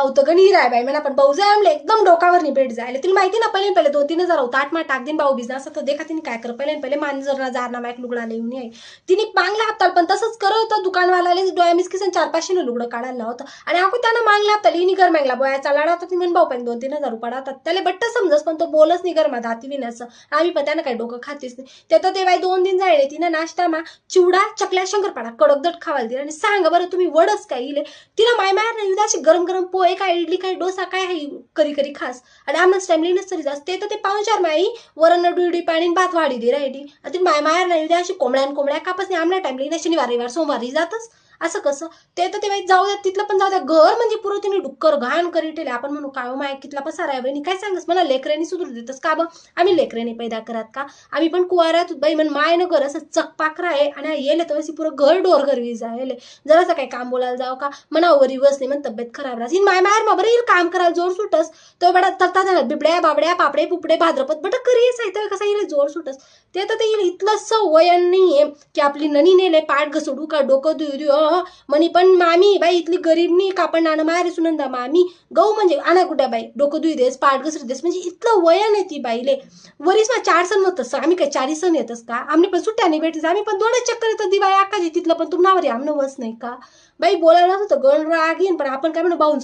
भाऊ तर गणी राय बाई म्हणा पण भाऊ जाय आमले एकदम डोकावर नाही भेट जायला. तिला माहिती ना पहिले पहिले दोन तीन हजार होता. आठ मा टाक दिन भाऊ बिझनेस तर देखा तिने काय कर पहिले पहिले मान जर ना जार ना मायक लुगडा येऊन आहे तिने मागला हप्ताल पण तसंच करत होतं. दुकानवाल्याला डोळ्या मिसकिसन चार पाचशे लुगडं काढायला होतं आणि आपण त्यानं मागला हप्ता हिनी घर मागला. बोयाचा लाडा होता ती म्हण भाऊ पण दोन तीन हजार रुपये होतात त्याला बट्ट समजस पण तो बोलच नाही गरमा मा दाती विनाचं आम्ही पण त्यानं काही डोकं खातीच नाही. ते तर ते बाई दोन दिन जायले. तिनं नाश्ता मा चिवडा चकल्या शंकरपाडा कडकदट खावायला दिला. आणि सांगा बरं तुम्ही वडच काय इले? तिला माय मायर नाही अशी गरम गरम पोहे काय इडली काय डोसा काय आहे करी करी खास? आणि आम्हाला टाइमलीनच तरी जास्त ते तर ते पाहुणचार माई वरण डुडी पाणी भात वाढी दे राहिली. आणि ती माय माया राहिली. अशी कोंबड्या आणि कोंबड्या कापस नाही. आमला टाइमली नाही शनिवार रविवार सोमवारी जातच. असं कसं? ते तर ते बाई जाऊ द्या तिथलं पण जाऊ द्या. घर म्हणजे पुरं तिने डुक्कर घाण करी ठेले आपण म्हणू काय हो माय कितला पसारा आहे बहिणी काय सांगस? मला लेकऱ्यांनी सुधरू देतस का बं? आम्ही लेकरांनी पैदा करत का? आम्ही पण कुवाऱ्यात बाई म्हण माय न घर असं चकपाकरा आहे आणि येले तर अशी पुरं घर डोर घरवी जायले. जरासं काही काम बोलायला जाऊ का? म्हणा वरी बस नाही म्हण तब्येत खराब राहते माय मायर मा बरं येईल काम करायला जोर सुटस. तो बडा तत्ता झाला बिबड्या बाबड्या पापडे पुपडे भाद्रपद बट करीच आहे तर कसा येईल जोर सुटस. ते तर ते येईल इथलं सवयन नाहीये की आपली ननी नेले पाठ घसडू का डोकं दुई दुई हो. म्हणे पण मामी बाई इथली गरीब नाही का आपण नाणं मारे सुनंदा मामी. गहू म्हणजे आणा कुठं बाई? डोकं दुई देस पाठ घसरू देस. म्हणजे इतलं वयन आहे ती बाईले. वरीस मग चार सण होतस आम्ही काय चारी सण येतस का? आम्ही पण सुट्ट्या नाही भेटत आम्ही पण दोनच चक्कर येतो. दिवाळी आकाशी तिथलं पण तुम्हाला वरी आमनं वस नाही का? बाई बोलायला होतं गण राग येईन पण आपण काय म्हणू बाहून